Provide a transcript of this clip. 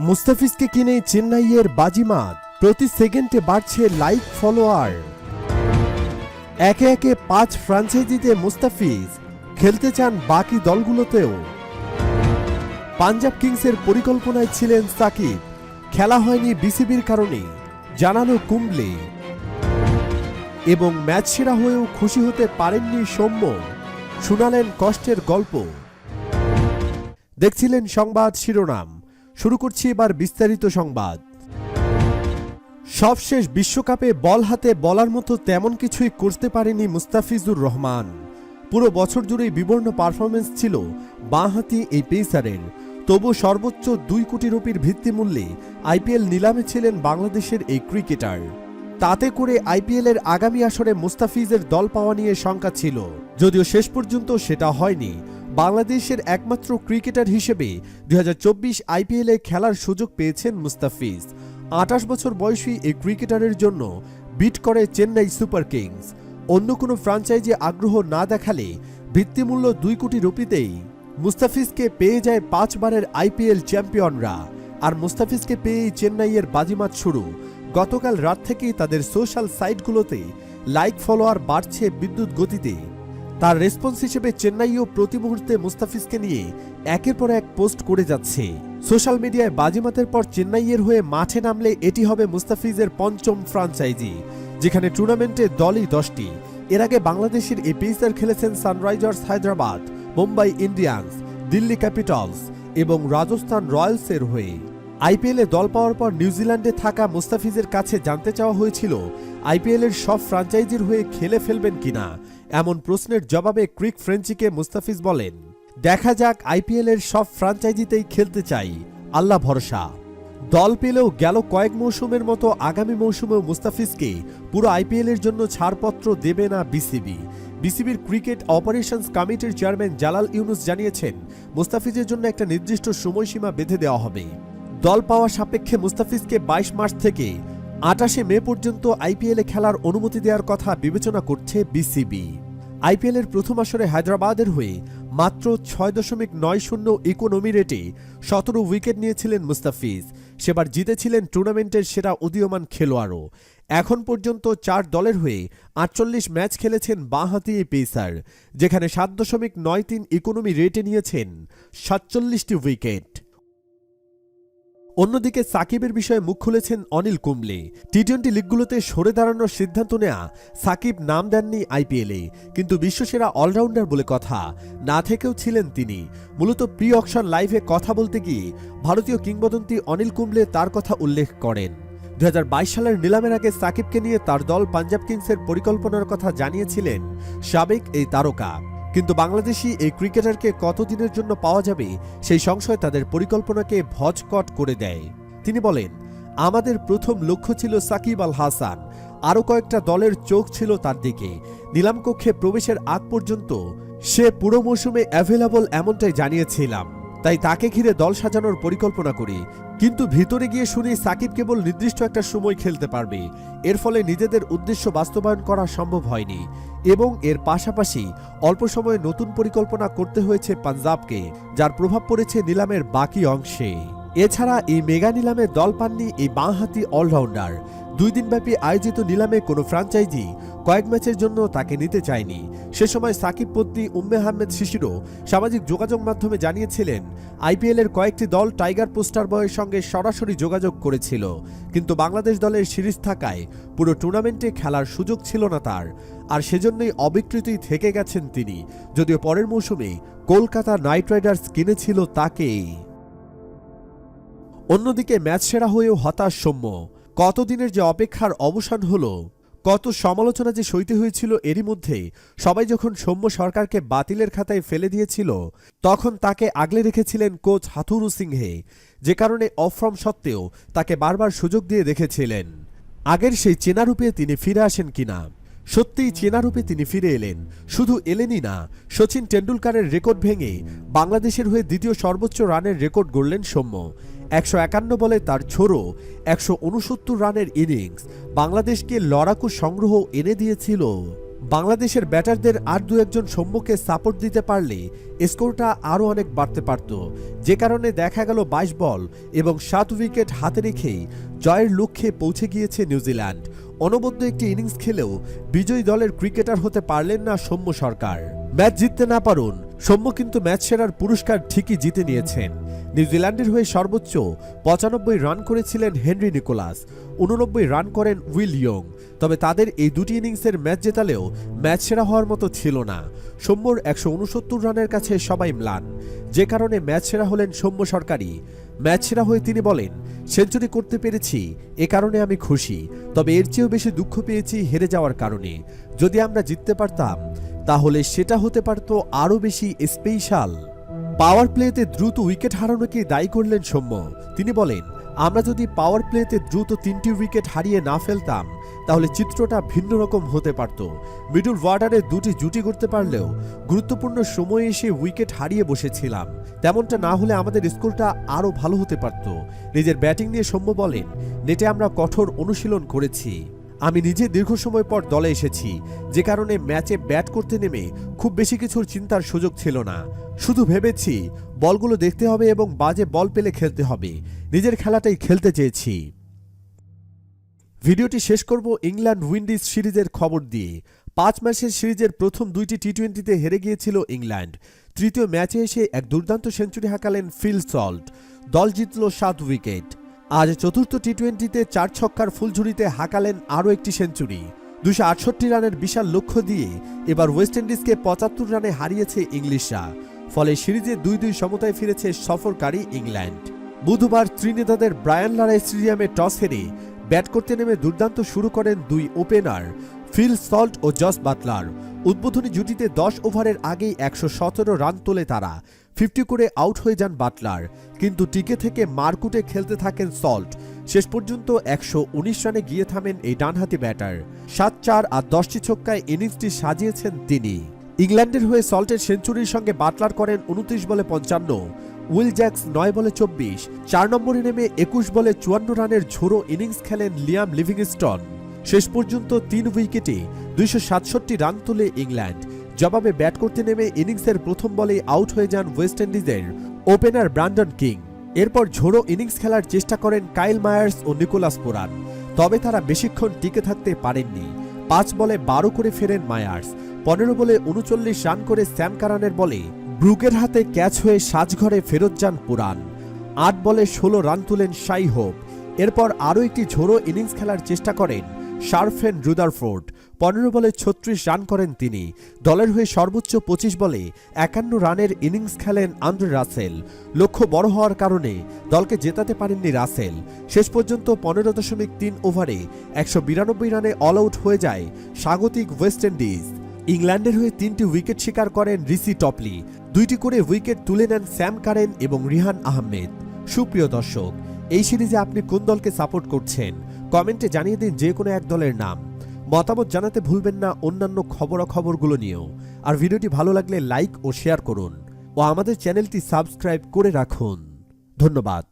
মুস্তাফিজকে কিনে চেন্নাইয়ের বাজিমাত। প্রতি সেকেন্ডে বাড়ছে লাইক ফলোয়ার একে একে পাঁচ ফ্রাঞ্চাইজিতে মুস্তাফিজ খেলতে চান বাকি দলগুলোতেও। পাঞ্জাব কিংসের পরিকল্পনায় ছিলেন সাকিব। খেলা হয়নি বিসিবির কারণে, জানালো কুম্বলে। এবং ম্যাচ সেরা হয়েও খুশি হতে পারেননি সৌম্য, শুনালেন কষ্টের গল্প। দেখছিলেন সংবাদ শিরোনাম। শুরু করছি এবার বিস্তারিত সংবাদ। সবশেষ বিশ্বকাপে বল হাতে বলার মতো তেমন কিছুই করতে পারেনি মুস্তাফিজুর রহমান। পুরো বছর জুড়েই বিবর্ণ পারফরমেন্স ছিল বাঁহাতি এই পেসারের। তবু সর্বোচ্চ দুই কোটি রুপির ভিত্তিমূল্যে আইপিএল নিলামে ছিলেন বাংলাদেশের এই ক্রিকেটার। তাতে করে আইপিএলের আগামী আসরে মুস্তাফিজের দল পাওয়া নিয়ে শঙ্কা ছিল। যদিও শেষ পর্যন্ত সেটা হয়নি বাংলাদেশের একমাত্র ক্রিকেটার হিসেবে দুই হাজার চব্বিশ আইপিএলে খেলার সুযোগ পেয়েছেন মুস্তাফিজ। আঠাশ বছর বয়সী এই ক্রিকেটারের জন্য বিট করে চেন্নাই সুপার কিংস। অন্য কোনো ফ্রাঞ্চাইজি আগ্রহ না দেখালে ভিত্তিমূল্য দুই কোটি রুপিতেই মুস্তাফিজকে পেয়ে যায় পাঁচবারের আইপিএল চ্যাম্পিয়নরা। আর মুস্তাফিজকে পেয়েই চেন্নাইয়ের বাজিমাত শুরু। গতকাল রাত থেকেই তাদের সোশ্যাল সাইটগুলোতে লাইক ফলোয়ার বাড়ছে বিদ্যুৎ গতিতে। তার রেসপন্স হিসেবে চেন্নাইও প্রতি মুহূর্তে মুস্তাফিজকে নিয়ে একের পর এক পোস্ট করে যাচ্ছে। সোশ্যাল মিডিয়ায় বাজিমাতের পর চেন্নাইয়ের হয়ে মাঠে নামলে এটি হবে মুস্তাফিজের পঞ্চম ফ্রাঞ্চাইজি যেখানে টুর্নামেন্টে দলই দশটি। এর আগে বাংলাদেশের এই পেসার খেলেছেন Sunrisers Hyderabad, Mumbai Indians Delhi Capitals এবং রাজস্থান রয়্যালসের হয়ে। আইপিএলে দল পাওয়ার পর নিউজিল্যান্ডে থাকা মুস্তাফিজের কাছে জানতে চাওয়া হয়েছিল, আইপিএলের সব ফ্রাঞ্চাইজির হয়ে খেলে ফেলবেন কিনা। এমন প্রশ্নের জবাবে ক্রিক ফ্রেঞ্চিকে মুস্তাফিজ বলেন, দেখা যাক আইপিএলের সব ফ্রাঞ্চাইজিতেই খেলতে চাই। আল্লাহ ভরসা। দল পেলেও গেল কয়েক মৌসুমের মতো আগামী মৌসুমেও মুস্তাফিজকে পুরো আইপিএলের জন্য ছাড়পত্র দেবে না বিসিবি। বিসিবির ক্রিকেট অপারেশনস কমিটির চেয়ারম্যান জালাল ইউনুস জানিয়েছেন, মুস্তাফিজের জন্য একটা নির্দিষ্ট সময়সীমা বেঁধে দেওয়া হবে। দল পাওয়া সাপেক্ষে মুস্তাফিজকে বাইশ মার্চ থেকে আটাশে মে পর্যন্ত আইপিএলে খেলার অনুমতি দেওয়ার কথা বিবেচনা করছে বিসিবি। আইপিএলের প্রথম আসরে হায়দ্রাবাদের হয়ে মাত্র ছয় দশমিক নয় শূন্য ইকোনমি রেটে সতেরো উইকেট নিয়েছিলেন মুস্তাফিজ। সেবার জিতেছিলেন টুর্নামেন্টের সেরা উদীয়মান খেলোয়াড়ও। এখন পর্যন্ত চার দলের হয়ে আটচল্লিশ ম্যাচ খেলেছেন বাঁহাতি এই পেসার, যেখানে সাত দশমিক নয় তিন ইকোনমি রেটে নিয়েছেন সাতচল্লিশটি উইকেট। অন্যদিকে সাকিবের বিষয়ে মুখ খুলেছেন অনিল কুম্বলে। টি টোয়েন্টি লিগগুলোতে সরে দাঁড়ানোর সিদ্ধান্ত নেয়া সাকিব নাম দেননি আইপিএলে কিন্তু বিশ্বসেরা অলরাউন্ডার বলে কথা না থেকেও ছিলেন তিনি। মূলত প্রি অকশন লাইভে কথা বলতে গিয়ে ভারতীয় কিংবদন্তি অনিল কুম্বলে তার কথা উল্লেখ করেন। দু হাজার বাইশ সালের নিলামের আগে সাকিবকে নিয়ে তার দল পাঞ্জাব কিংসের পরিকল্পনার কথা জানিয়েছিলেন সাবেক এই তারকা। কিন্তু বাংলাদেশি এই ক্রিকেটারকে কতদিনের জন্য পাওয়া যাবে, সেই সংশয় তাদের পরিকল্পনাকে ভজকট করে দেয়। তিনি বলেন, আমাদের প্রথম লক্ষ্য ছিল সাকিব আল হাসান। আরও কয়েকটা দলের চোখ ছিল তার দিকে। নিলামকক্ষে প্রবেশের আগ পর্যন্ত সে পুরো মৌসুমে অ্যাভেলেবল এমনটাই জানিয়েছিলাম। তাই তাকে ঘিরে দল সাজানোর পরিকল্পনা করি। কিন্তু ভিতরে গিয়ে শুনি সাকিব কেবল নির্দিষ্ট একটা সময় খেলতে পারবে। এর ফলে নিজেদের উদ্দেশ্য বাস্তবায়ন করা সম্ভব হয়নি এবং এর পাশাপাশি অল্প সময়ে নতুন পরিকল্পনা করতে হয়েছে পাঞ্জাবকে, যার প্রভাব পড়েছে নিলামের বাকি অংশে। এছাড়া এই মেগা নিলামে দল পাননি এই বাঁহাতি অলরাউন্ডার। দুই দিনব্যাপী আয়োজিত নিলামে কোনো ফ্রাঞ্চাইজি কয়েক ম্যাচের জন্য তাকে নিতে চায়নি। সে সময় সাকিব পত্নী উম্মে আহমেদ শিশিরও সামাজিক যোগাযোগ মাধ্যমে জানিয়েছিলেন, আইপিএলের কয়েকটি দল টাইগার পোস্টার বয়ের সঙ্গে সরাসরি যোগাযোগ করেছিল, কিন্তু বাংলাদেশ দলের সিরিজ থাকায় পুরো টুর্নামেন্টে খেলার সুযোগ ছিল না তার। আর সেজন্যই অবিকৃতই থেকে গেছেন তিনি, যদিও পরের মৌসুমে কলকাতা নাইট রাইডার্স কিনেছিল তাকেই। অন্যদিকে ম্যাচ সেরা হয়েও হতাশ সৌম্য কতদিনের যে অপেক্ষার অবসান হলো, কত সমালোচনা যে সইতে হয়েছিল এরই মধ্যে সবাই যখন সৌম্য সরকারকে বাতিলের খাতায় ফেলে দিয়েছিল, তখন তাকে আগলে রেখেছিলেন কোচ হাথুরু সিংহে, যে কারণে অফর্ম সত্ত্বেও তাকে বারবার সুযোগ দিয়ে রেখেছিলেন আগের সেই চেনারূপে তিনি ফিরে আসেন কিনা? সত্যিই চেনারূপে তিনি ফিরে এলেন। শুধু এলেনই না, সচিন টেন্ডুলকারের রেকর্ড ভেঙে বাংলাদেশের হয়ে দ্বিতীয় সর্বোচ্চ রানের রেকর্ড গড়লেন সৌম্য। একশো একান্ন বলে তার ছোড়ো একশো উনসত্তর রানের ইনিংস বাংলাদেশকে লড়াকু সংগ্রহ এনে দিয়েছিল। বাংলাদেশের ব্যাটারদের আর দু একজন সম্মুখে সাপোর্ট দিতে পারলে স্কোরটা আরও অনেক বাড়তে পারত। যে কারণে দেখা গেল বাইশ বল এবং সাত উইকেট হাতে রেখেই জয়ের লক্ষ্যে পৌঁছে গিয়েছে নিউজিল্যান্ড। অনবদ্য একটি ইনিংস খেলেও বিজয়ী দলের ক্রিকেটার হতে পারলেন না সৌম্য সরকার। ম্যাচ জিততে না পারুন সৌম্য কিন্তু ম্যাচ সেরার পুরস্কার ঠিকই জিতে নিয়েছেন। নিউজিল্যান্ডের হয়ে সর্বোচ্চ পঁচানব্বই রান করেছিলেন হেনরি নিকোলাস, উননব্বই রান করেন উইল ইয়ং। তবে তাদের এই দুটি ইনিংসের ম্যাচ জেতালেও ম্যাচ সেরা হওয়ার মতো ছিল না। সৌম্যর একশো উনসত্তর রানের কাছে সবাই ম্লান। যে কারণে ম্যাচ সেরা হলেন সৌম্য সরকারি ম্যাচ সেরা হয়ে তিনি বলেন, সেঞ্চুরি করতে পেরেছি, এ কারণে আমি খুশি। তবে এর চেয়েও বেশি দুঃখ পেয়েছি হেরে যাওয়ার কারণে। যদি আমরা জিততে পারতাম তাহলে সেটা হতে পারত আরও বেশি স্পেশাল পাওয়ার প্লেতে দ্রুত উইকেট হারানোকে দায়ী করলেন সৌম্য। তিনি বলেন, আমরা যদি পাওয়ার প্লেতে দ্রুত তিনটি উইকেট হারিয়ে না ফেলতাম, তাহলে চিত্রটা ভিন্ন রকম হতে পারত। মিডল ওয়ার্ডারে দুটি জুটি করতে পারলেও গুরুত্বপূর্ণ সময়ে এসে উইকেট হারিয়ে বসেছিলাম। তেমনটা না হলে আমাদের স্কোরটা আরও ভালো হতে পারত। নিজের ব্যাটিং নিয়ে সৌম্য বলেন, নেটে আমরা কঠোর অনুশীলন করেছি। আমি নিজে দীর্ঘ সময় পর দলে এসেছি। যে কারণে ম্যাচে ব্যাট করতে নেমে খুব বেশি কিছুর চিন্তার সুযোগ ছিল না। শুধু ভেবেছি, বলগুলো দেখতে হবে এবং বাজে বল পেলে খেলতে হবে। নিজের খেলাটাই খেলতে চেয়েছি। ভিডিওটি শেষ করব ইংল্যান্ড উইন্ডিজ সিরিজের খবর দিয়ে। পাঁচ ম্যাচের সিরিজের প্রথম দুইটি টি টোয়েন্টিতে হেরে গিয়েছিল ইংল্যান্ড। তৃতীয় ম্যাচে এসে এক দুর্দান্ত সেঞ্চুরি হাঁকালেন ফিল সল্ট। দল জিতল সাত উইকেট। আজ চতুর্থ টি টোয়েন্টিতে চার ছক্কার ফুলঝুরিতে হাঁকালেন আরও একটি সেঞ্চুরি। দুশো আটষট্টি রানের বিশাল লক্ষ্য দিয়ে এবার ওয়েস্ট ইন্ডিজকে পঁচাত্তর রানে হারিয়েছে ইংলিশরা। ফলে সিরিজে দুই দুই সমতায় ফিরেছে সফরকারী ইংল্যান্ড। বুধবার ত্রিনিদাদের ব্রায়ান লারা স্টেডিয়ামে টস হেরে ব্যাট করতে নেমে দুর্দান্ত শুরু করেন দুই ওপেনার ফিল সল্ট ও জস বাটলার। উদ্বোধনী জুটিতে দশ ওভারের আগেই একশো সতেরো রান তোলে তারা। ফিফটি করে আউট হয়ে যান বাটলার। কিন্তু টিকে থেকে মারকুটে খেলতে থাকেন সল্ট। শেষ পর্যন্ত একশো উনিশ রানে গিয়ে থামেন এই ডানহাতি ব্যাটার। সাত চার আর দশটি ছক্কায় ইনিংসটি সাজিয়েছেন তিনি। ইংল্যান্ডের হয়ে সল্টের সেঞ্চুরির সঙ্গে বাটলার করেন উনত্রিশ বলে পঞ্চান্ন, উইল জ্যাক্স নয় বলে চব্বিশ, চার নম্বরে নেমে একুশ বলে চুয়ান্ন রানের ঝোড়ো ইনিংস খেলেন লিয়াম লিভিংস্টন। শেষ পর্যন্ত তিন উইকেটে দুইশো সাতষট্টি রান তোলে ইংল্যান্ড। জবাবে ব্যাট করতে নেমে ইনিংসের প্রথম বলে আউট হয়ে যান ওয়েস্ট ইন্ডিজের ওপেনার ব্রান্ডন কিং। এরপর ঝোড়ো ইনিংস খেলার চেষ্টা করেন কাইল মায়ার্স ও নিকোলাস পোরান। তবে তারা বেশিক্ষণ টিকে থাকতে পারেননি। পাঁচ বলে বারো করে ফেরেন মায়ার্স। পনেরো বলে উনচল্লিশ রান করে স্যাম কারানের বলে ব্রুকের হাতে ক্যাচ হয়ে সাজঘরে ফেরত যান পুরান। আট বলে ষোলো রান তুলেন শাই হোপ এরপর আরও একটি ঝোড়ো ইনিংস খেলার চেষ্টা করেন শারফেন রুদারফোর্ড পনেরো বলে ছত্রিশ রান করেন তিনি। দলের হয়ে সর্বোচ্চ পঁচিশ বলে একান্ন রানের ইনিংস খেলেন আন্দ্রে রাসেল। লক্ষ্য বড় হওয়ার কারণে দলকে জেতাতে পারেননি রাসেল। শেষ পর্যন্ত পনেরো দশমিক তিন ওভারে একশো বিরানব্বই রানে অল আউট হয়ে যায় স্বাগতিক ওয়েস্ট ইন্ডিজ। ইংল্যান্ডের হয়ে তিনটি উইকেট শিকার করেন রিসি টপলি। দুইটি করে উইকেট তুলে নেন স্যাম কারেন এবং রিহান আহমেদ। সুপ্রিয় দর্শক, এই সিরিজে আপনি কোন দলকে সাপোর্ট করছেন? কমেন্টে জানিয়ে দিন যে কোনো এক দলের নাম। মতামত জানাতে ভুলবেন না অন্যান্য খবরাখবরগুলো নিয়েও। আর ভিডিওটি ভালো লাগলে লাইক ও শেয়ার করুন। ও আমাদের চ্যানেলটি সাবস্ক্রাইব করে রাখুন। ধন্যবাদ।